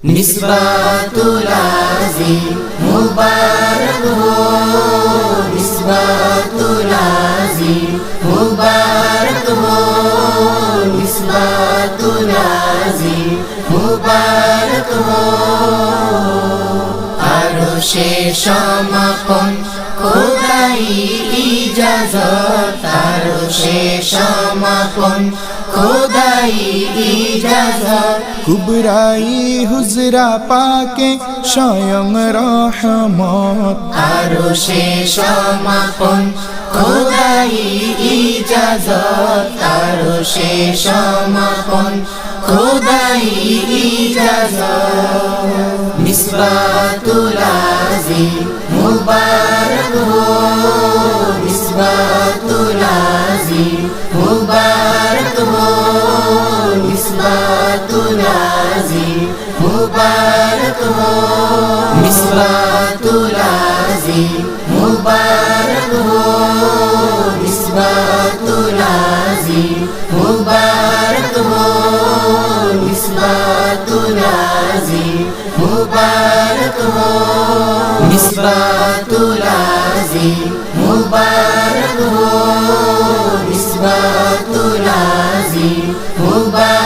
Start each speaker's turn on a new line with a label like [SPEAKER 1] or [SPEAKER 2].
[SPEAKER 1] নিসবাতুল আজিম মুবারক হো নিসবাতুল আজিম মুবারক হো নিসবাতুল আজিম মুবারক হো। আরও সে সমাপন কোথায় ইজাজ সে সমাপন খোদাই ইজাজত।
[SPEAKER 2] কুবরাই হুজরা পাকে স্বয়ং রহমত।
[SPEAKER 1] আরও সে সমাপন খোদাই ইজাজত। আরও সে সমাপন খোদাই ইজাজত। নিসবাতুলাজি মুবারক। মুবারক হো মিসবাতুল আজিম, মুবারক হো মিসবাতুল আজিম, মুবারক হো মিসবাতুল আজিম, মুবারক হো মিসবাতুল আজিম, মুবারক হো মিসবাতুল আজিম, মুবারক হো মুবা